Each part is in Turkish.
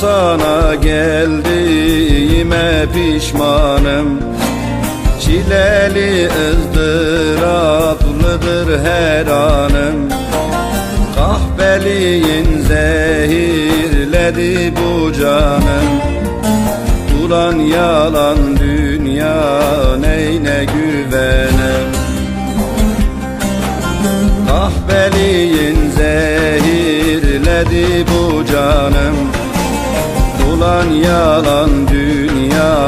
sana geldiğime pişmanım. Çileli ızdıraplıdır her anım. Kahveliğin zehirledi bu canım. Ulan yalan dünya neyine güvenem Kahveliğin zehirledi bu canım Ulan yalan dünya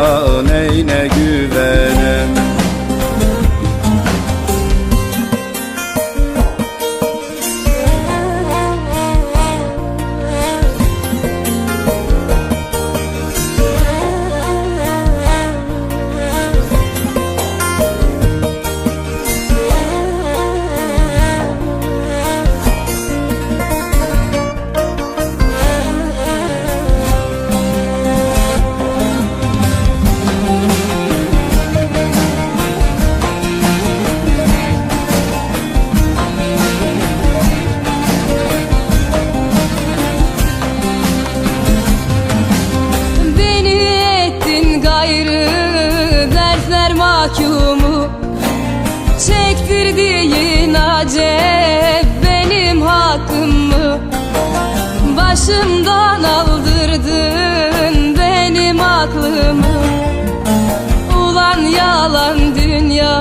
yalan dünya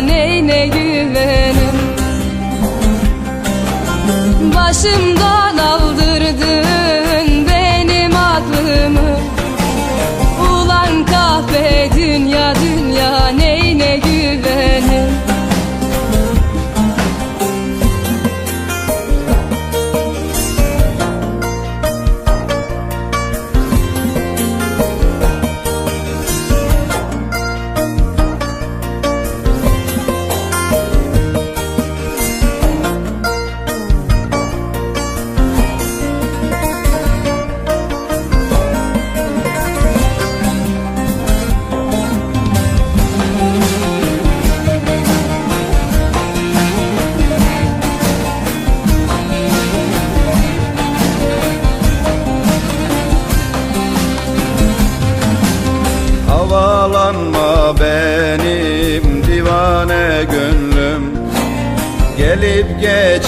neyine güvenim? Başımdan aldırdın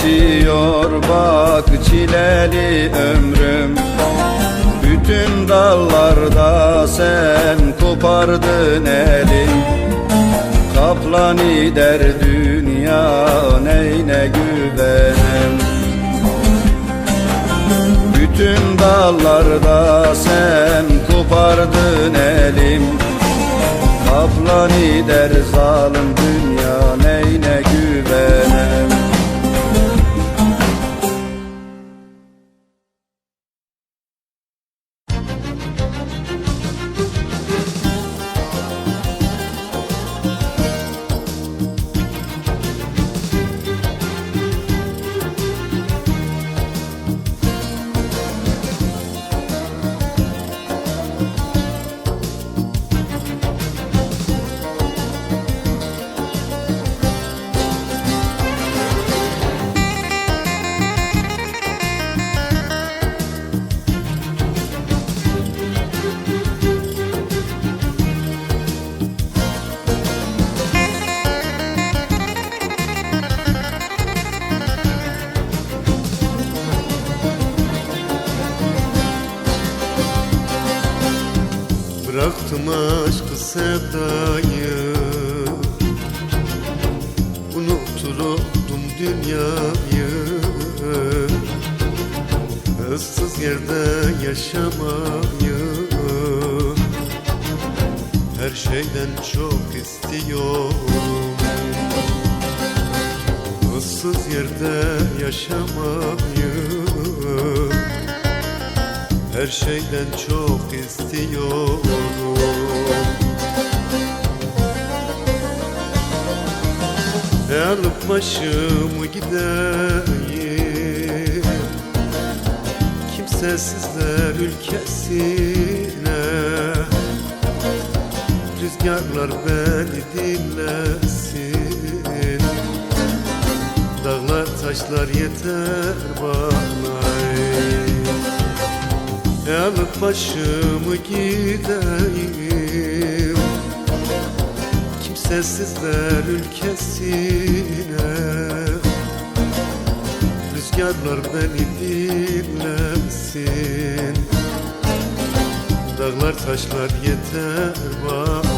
geçiyor bak çileli ömrüm. Bütün dallarda sen kopardın elin Kaplan der dünya neyine güvenem. Bütün dallarda sen kopardın elim. Kaplan der zalim Bıraktım aşkı sevdayı. Unutur oldum dünyayı. Issız yerde yaşamayı. Her şeyden çok istiyorum. Issız yerde yaşamayı Her şeyden çok istiyorum. E alıp başımı gideyim. Kimsesizler ülkesine. Rüzgarlar beni dinlesin. Dağlar taşlar yeter bana alıp başımı gideyim. Kimsesizler ülkesine. Rüzgarlar beni dinlesin Dağlar taşlar yeter bana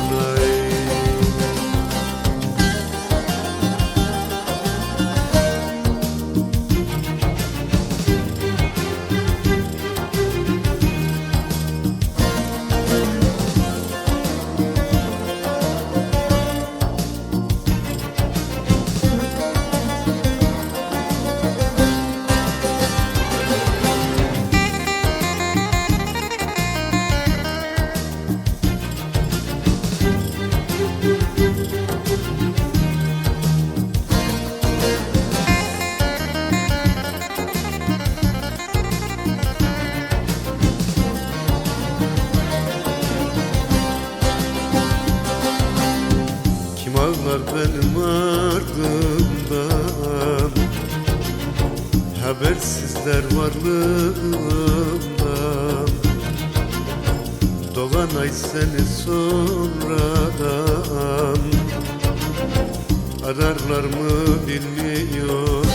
Habersizler varlığımdan Doğan ay seni sonradan. Ararlar mı bilmiyorum.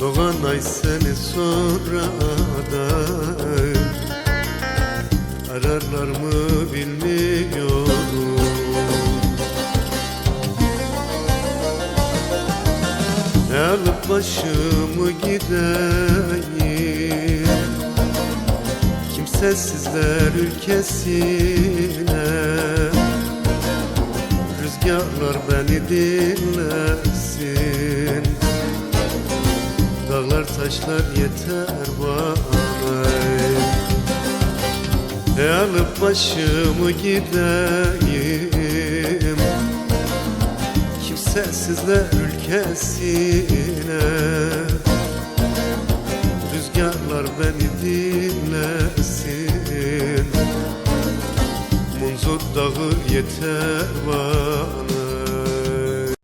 Doğan ay seni sonradan. Ararlar mı başımı gideyim. Kimsesizler ülkesine? Rüzgarlar beni dinlesin. Dağlar taşlar yeter bana. E alıp başımı gideyim. Kimsesizler ülkesine Rüzgarlar beni dinlesin. Munzur dağı yeter bana